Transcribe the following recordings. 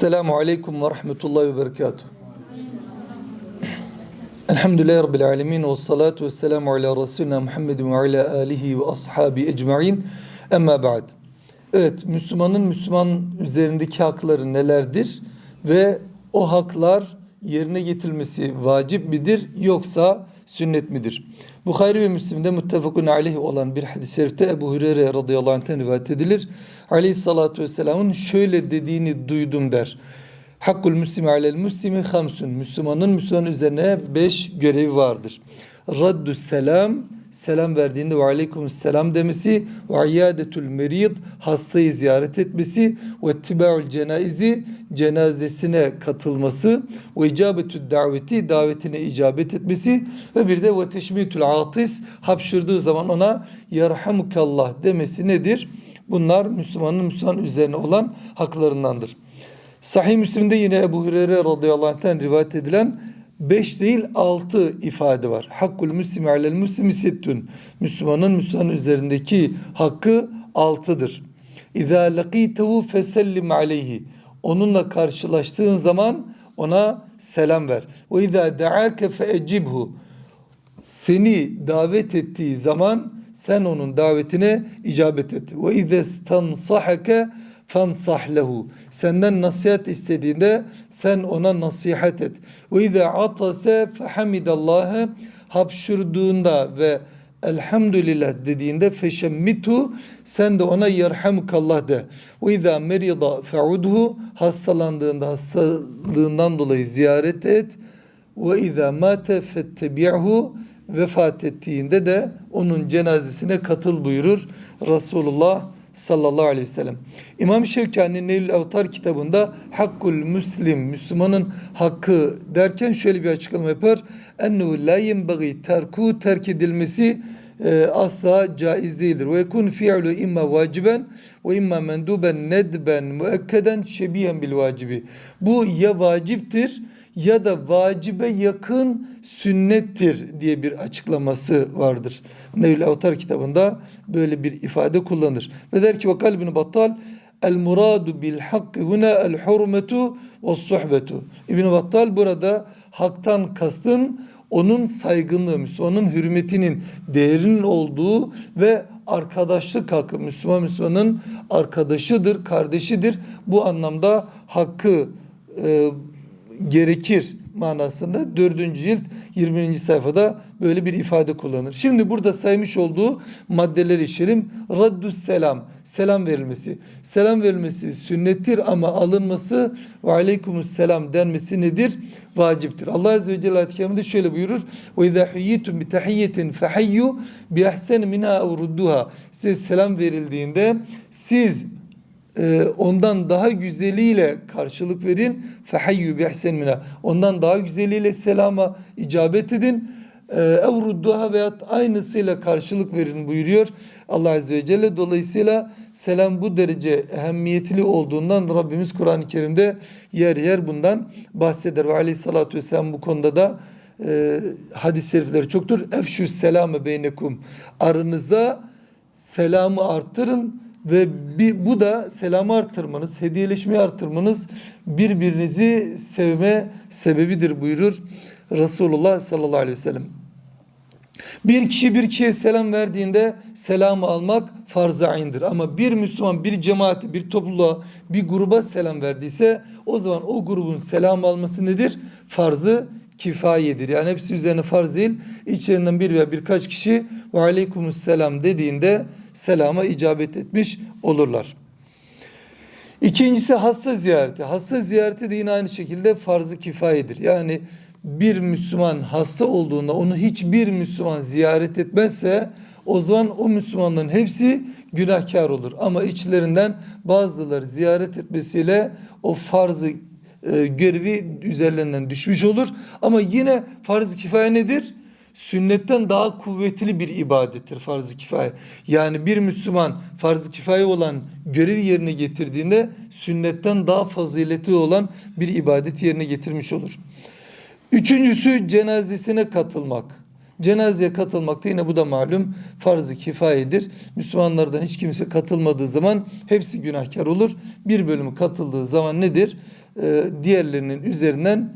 Esselamu Aleyküm ve Rahmetullahi ve Berekatuhu. Elhamdülillahi Rabbil Alemin ve salatu ve selamu ala Resulina Muhammedin ve ala alihi ve ashabi ecma'in. Emma ba'd. Evet, Müslümanın Müslüman üzerindeki hakları nelerdir? Ve o haklar yerine getirilmesi vacip midir yoksa sünnet midir? Bukhari ve Müslim'de muttefakun aleyh olan bir hadis-i şerifte Ebu Hureyre radıyallahu anh'ten rivayet edilir. Aleyhissalatu vesselamın şöyle dediğini duydum der. Hakkul müslimi alel müslimi hamsun. Müslümanın Müslüman üzerine beş görevi vardır. Raddü selam, selam verdiğinde ve aleyküm selam demesi ve iyadetul merid, hastayı ziyaret etmesi ve ittibaul cenaizi, cenazesine katılması ve icabetü daveti, davetine icabet etmesi ve bir de ve teşmitül atis, hapşırdığı zaman ona yarhamukallah demesi nedir? Bunlar Müslümanın Müslüman üzerine olan haklarındandır. Sahih Müslim'de yine Ebu Hureyre radıyallahu anh'ten rivayet edilen 5 değil 6 ifade var. Hakkul müslimi alel müslimi sittun. Müslümanın Müslüman üzerindeki hakkı 6'dır. İza laqitehu fesellim aleyhi. Onunla karşılaştığın zaman ona selam ver. Ve izâ da'ake feecibhu. Seni davet ettiği zaman sen onun davetine icabet et. Ve izâ stansahake fansah lehu. Senden nasihat istediğinde sen ona nasihat et. Ve izâ atase fehamidallâhe hapşırdığında ve elhamdülillah dediğinde feşemmitu sen de ona yerhamukallah de. Ve izâ merida fe'udhu hastalandığında hastalığından dolayı ziyaret et. Ve izâ mâte fettebi'hu vefat ettiğinde de onun cenazesine katıl buyurur Resulullah sallallahu aleyhi ve sellem. İmam Şevkani Neylül Avtar kitabında Hakkul Müslim, Müslümanın hakkı derken şöyle bir açıklama yapar. Ennehu la yenbagi terku terk edilmesi e, asla caiz değildir. Ve yekun fi'lu imma vaciben ve imma menduben nedben müekkeden şebihen bil vacibi. Bu ya vaciptir ya da vacibe yakın sünnettir diye bir açıklaması vardır. Nevil Avtar kitabında böyle bir ifade kullanır. Ve der ki ve kalbini battal el muradu bil hakkı huna el hurmetu ve suhbetu. İbn Battal burada haktan kastın onun saygınlığı, Müslümanın hürmetinin, değerinin olduğu ve arkadaşlık hakkı. Müslüman Müslümanın arkadaşıdır, kardeşidir. Bu anlamda hakkı e, gerekir manasında 4. cilt 20. sayfada böyle bir ifade kullanır. Şimdi burada saymış olduğu maddeleri işleyelim. Raddus selam, selam verilmesi. Selam verilmesi sünnettir ama alınması ve aleykümüs selam denmesi nedir? Vaciptir. Allah Azze ve Celle ayet-i şöyle buyurur. Ve izâ huyyitum bi tahiyyetin fehayyu bi ahsen minha ev rudduha. Size selam verildiğinde siz ondan daha güzeliyle karşılık verin. Fehayyu bi ihsen mina. Ondan daha güzeliyle selama icabet edin. E, Evrudduha veyahut aynısıyla karşılık verin buyuruyor Allah Azze ve Celle. Dolayısıyla selam bu derece ehemmiyetli olduğundan Rabbimiz Kur'an-ı Kerim'de yer yer bundan bahseder. Ve aleyhissalatü vesselam bu konuda da e, hadis-i şerifleri çoktur. Efşü selamı beynekum. Aranızda selamı arttırın ve bir, bu da selamı arttırmanız, hediyeleşmeyi arttırmanız birbirinizi sevme sebebidir buyurur Resulullah sallallahu aleyhi ve sellem. Bir kişi bir kişiye selam verdiğinde selamı almak farz-ı aynıdır. Ama bir Müslüman bir cemaati, bir topluluğa, bir gruba selam verdiyse o zaman o grubun selam alması nedir? Farzı kifayedir. Yani hepsi üzerine farz değil. İçlerinden bir veya birkaç kişi ve aleykümüs selam dediğinde selama icabet etmiş olurlar. İkincisi hasta ziyareti. Hasta ziyareti de yine aynı şekilde farz-ı kifayedir. Yani bir Müslüman hasta olduğunda onu hiçbir Müslüman ziyaret etmezse o zaman o Müslümanların hepsi günahkar olur. Ama içlerinden bazıları ziyaret etmesiyle o farzı e, görevi üzerlerinden düşmüş olur. Ama yine farz-ı kifaye nedir? Sünnetten daha kuvvetli bir ibadettir farz-ı kifaye. Yani bir Müslüman farz-ı kifaye olan görevi yerine getirdiğinde sünnetten daha faziletli olan bir ibadet yerine getirmiş olur. Üçüncüsü cenazesine katılmak. Cenazeye katılmak da yine bu da malum farz-ı kifayedir. Müslümanlardan hiç kimse katılmadığı zaman hepsi günahkar olur. Bir bölümü katıldığı zaman nedir? E, diğerlerinin üzerinden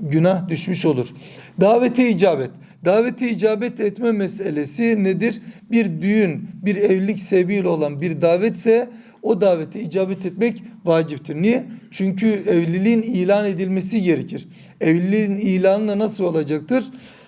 günah düşmüş olur. Davete icabet. Davete icabet etme meselesi nedir? Bir düğün, bir evlilik sebebiyle olan bir davetse o davete icabet etmek vaciptir. Niye? Çünkü evliliğin ilan edilmesi gerekir. Evliliğin ilanı nasıl olacaktır?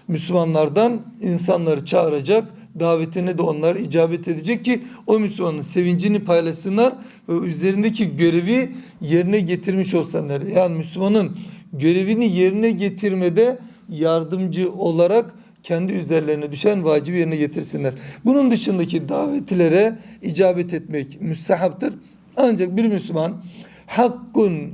Müslümanlardan insanları çağıracak, davetine de onlar icabet edecek ki o Müslümanın sevincini paylaşsınlar ve üzerindeki görevi yerine getirmiş olsunlar. Yani Müslümanın görevini yerine getirmede yardımcı olarak kendi üzerlerine düşen vacibi yerine getirsinler. Bunun dışındaki davetlere icabet etmek müstehaptır. Ancak bir Müslüman hakkun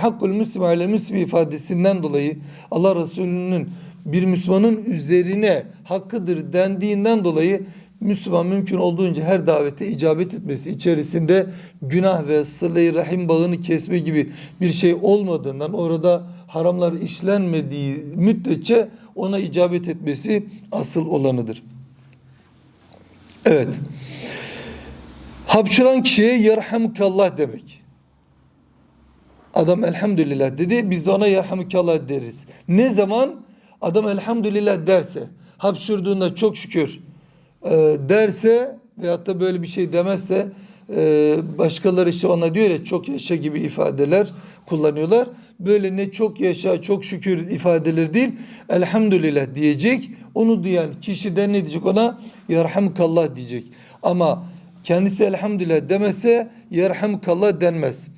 hakkul müslim ale müslim ifadesinden dolayı Allah Resulü'nün bir Müslümanın üzerine hakkıdır dendiğinden dolayı Müslüman mümkün olduğunca her davete icabet etmesi içerisinde günah ve sıla-i rahim bağını kesme gibi bir şey olmadığından orada haramlar işlenmediği müddetçe ona icabet etmesi asıl olanıdır. Evet. Hapşıran kişiye yerhamukallah demek. Adam elhamdülillah dedi. Biz de ona yerhamukallah deriz. Ne zaman adam elhamdülillah derse, hapşırdığında çok şükür e, derse veyahut da böyle bir şey demezse e, başkaları işte ona diyor ya çok yaşa gibi ifadeler kullanıyorlar. Böyle ne çok yaşa çok şükür ifadeleri değil elhamdülillah diyecek. Onu duyan kişiden ne diyecek ona? Yerhamkallah diyecek. Ama kendisi elhamdülillah demese yerhamkallah denmez.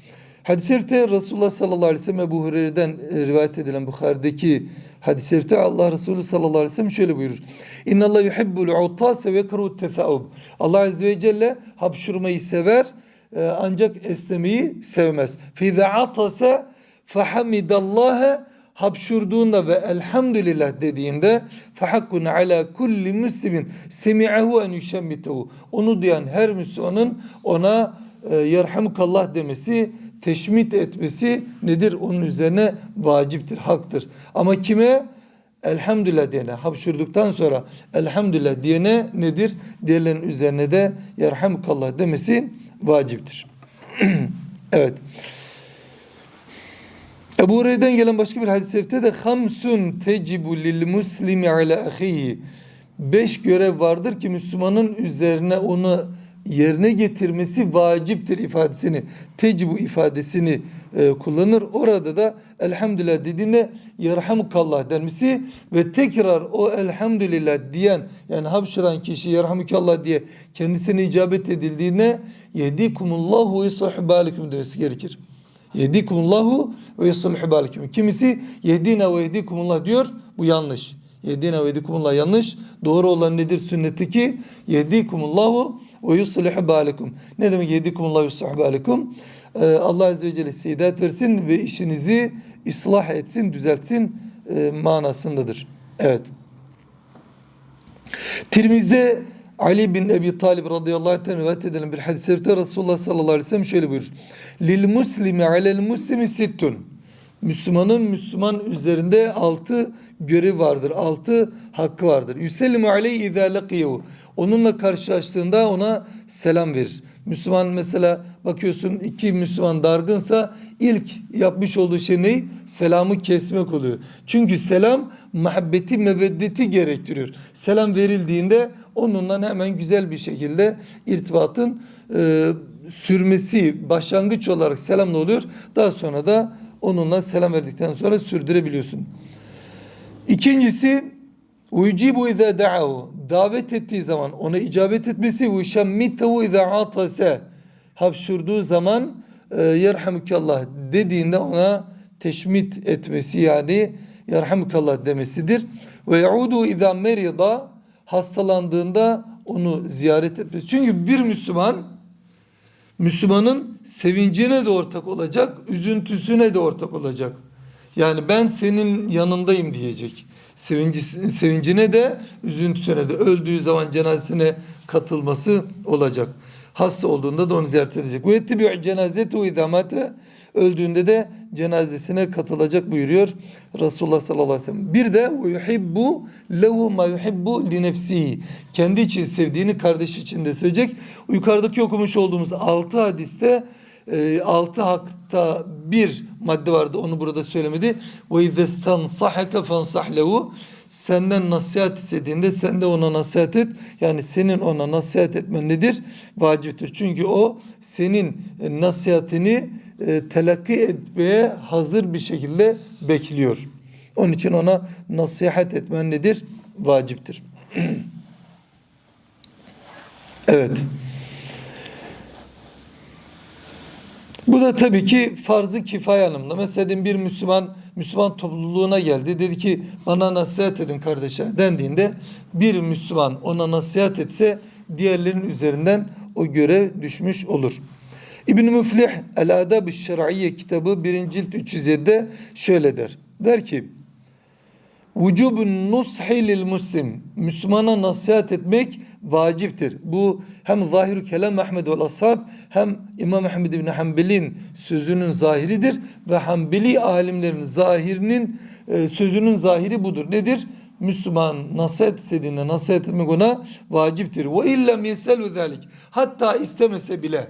Hadis-i şerifte Resulullah sallallahu aleyhi ve sellem Ebu Hureyre'den e, rivayet edilen Bukhari'deki hadis-i şerifte Allah Resulü sallallahu aleyhi ve sellem şöyle buyurur. İnna Allah yuhibbul uttase ve yekrahu tefaub. Allah azze ve celle hapşurmayı sever e, ancak esnemeyi sevmez. Fi iza atase fehamidallaha hapşurduğunda ve elhamdülillah dediğinde fehakkun ala kulli muslimin semi'ahu en yüşemmitehu. Onu duyan her Müslümanın ona e, yerhamukallah demesi, teşmit etmesi nedir? Onun üzerine vaciptir, haktır. Ama kime? Elhamdülillah diyene, hapşurduktan sonra elhamdülillah diyene nedir? Diğerlerin üzerine de yerhamukallah demesi vaciptir. evet. Ebu Hureyre'den gelen başka bir hadis-i şerifte de hamsun tecibu lil muslimi ala ahihi beş görev vardır ki Müslümanın üzerine onu yerine getirmesi vaciptir ifadesini tecibu ifadesini e, kullanır. Orada da elhamdülillah dediğinde yerhamukallah denmesi ve tekrar o elhamdülillah diyen yani hapşıran kişi yerhamukallah diye kendisine icabet edildiğinde yedikumullahu ve yusuhbalikum demesi gerekir. Yedikumullahu ve yusulhu balikum. Kimisi yedina ve yedikumullah diyor. Bu yanlış. Yedina ve yedikumullah yanlış. Doğru olan nedir sünnetteki? Yedikumullahu ve yusulhu balikum. Ne demek yedikumullahu ve yusulhu balikum? Ee, Allah Azze ve Celle size versin ve işinizi ıslah etsin, düzeltsin e, manasındadır. Evet. Tirmiz'de Ali bin Ebi Talib radıyallahu anh'ten rivayet edilen bir hadis-i şerifte Resulullah sallallahu aleyhi ve sellem şöyle buyurur. Lil muslimi alel muslimi sittun. Müslümanın Müslüman üzerinde altı görev vardır. Altı hakkı vardır. Yüsellimu aleyhi izâ lakiyehu. Onunla karşılaştığında ona selam verir. Müslüman mesela bakıyorsun iki Müslüman dargınsa ilk yapmış olduğu şey ne? Selamı kesmek oluyor. Çünkü selam muhabbeti, meveddeti gerektiriyor. Selam verildiğinde onunla hemen güzel bir şekilde irtibatın e, sürmesi başlangıç olarak selamla oluyor. Daha sonra da onunla selam verdikten sonra sürdürebiliyorsun. İkincisi Uycibu izâ da'ahu. Davet ettiği zaman ona icabet etmesi ve şemmitehu izâ atase. Hapşurduğu zaman e, yerhamukallah dediğinde ona teşmit etmesi yani yerhamukallah demesidir. Ve yaudu izâ merida hastalandığında onu ziyaret etmesi. Çünkü bir Müslüman Müslümanın sevincine de ortak olacak, üzüntüsüne de ortak olacak. Yani ben senin yanındayım diyecek. Sevinci, sevincine de üzüntüsüne de öldüğü zaman cenazesine katılması olacak. Hasta olduğunda da onu ziyaret edecek. Ve ettibi'u cenazetu idamate öldüğünde de cenazesine katılacak buyuruyor Resulullah sallallahu aleyhi ve sellem. Bir de yuhibbu lehu ma yuhibbu li nefsihi. Kendi için sevdiğini kardeş için de sevecek. Yukarıdaki okumuş olduğumuz altı hadiste e, altı hakta bir madde vardı onu burada söylemedi. Ve izestansahaka fansah lehu senden nasihat istediğinde sen de ona nasihat et. Yani senin ona nasihat etmen nedir? Vaciptir. Çünkü o senin e, nasihatini e, telakki etmeye hazır bir şekilde bekliyor. Onun için ona nasihat etmen nedir? Vaciptir. evet. Bu da tabii ki farz-ı kifaye anlamında. Mesela bir Müslüman Müslüman topluluğuna geldi. Dedi ki bana nasihat edin kardeşler dendiğinde bir Müslüman ona nasihat etse diğerlerinin üzerinden o görev düşmüş olur. İbn Müflih El Adab-ı Şer'iyye kitabı 1. cilt 307'de şöyle der. Der ki Vücubun nushi lil muslim. Müslümana nasihat etmek vaciptir. Bu hem zahir kelam Ahmed ve ashab hem İmam Ahmed bin Hanbel'in sözünün zahiridir ve Hanbeli alimlerin zahirinin e, sözünün zahiri budur. Nedir? Müslüman nasihat istediğinde nasihat etmek ona vaciptir. Ve illem yeselu zalik. Hatta istemese bile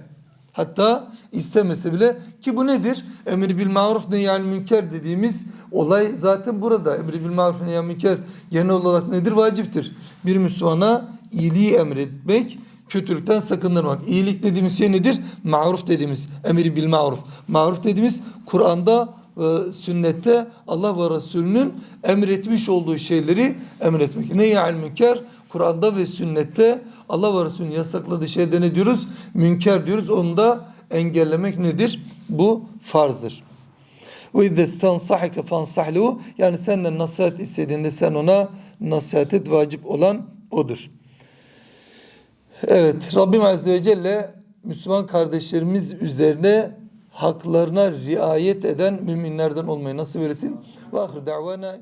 Hatta istemese bile ki bu nedir? Emir bil maruf nehyal münker dediğimiz olay zaten burada. Emir bil maruf nehyal münker genel olarak nedir? Vaciptir. Bir Müslümana iyiliği emretmek, kötülükten sakındırmak. İyilik dediğimiz şey nedir? Maruf dediğimiz emir bil maruf. Maruf dediğimiz Kur'an'da ve sünnette Allah ve Resulünün emretmiş olduğu şeyleri emretmek. Nehyal münker Kur'an'da ve sünnette Allah ve Resulü'nün yasakladığı şeyde ne diyoruz? Münker diyoruz. Onu da engellemek nedir? Bu farzdır. İzde stansahike fansahlehu yani senden nasihat istediğinde sen ona nasihat et vacip olan odur. Evet Rabbim Azze ve Celle Müslüman kardeşlerimiz üzerine haklarına riayet eden müminlerden olmayı nasip eylesin. Ve ahir da'vana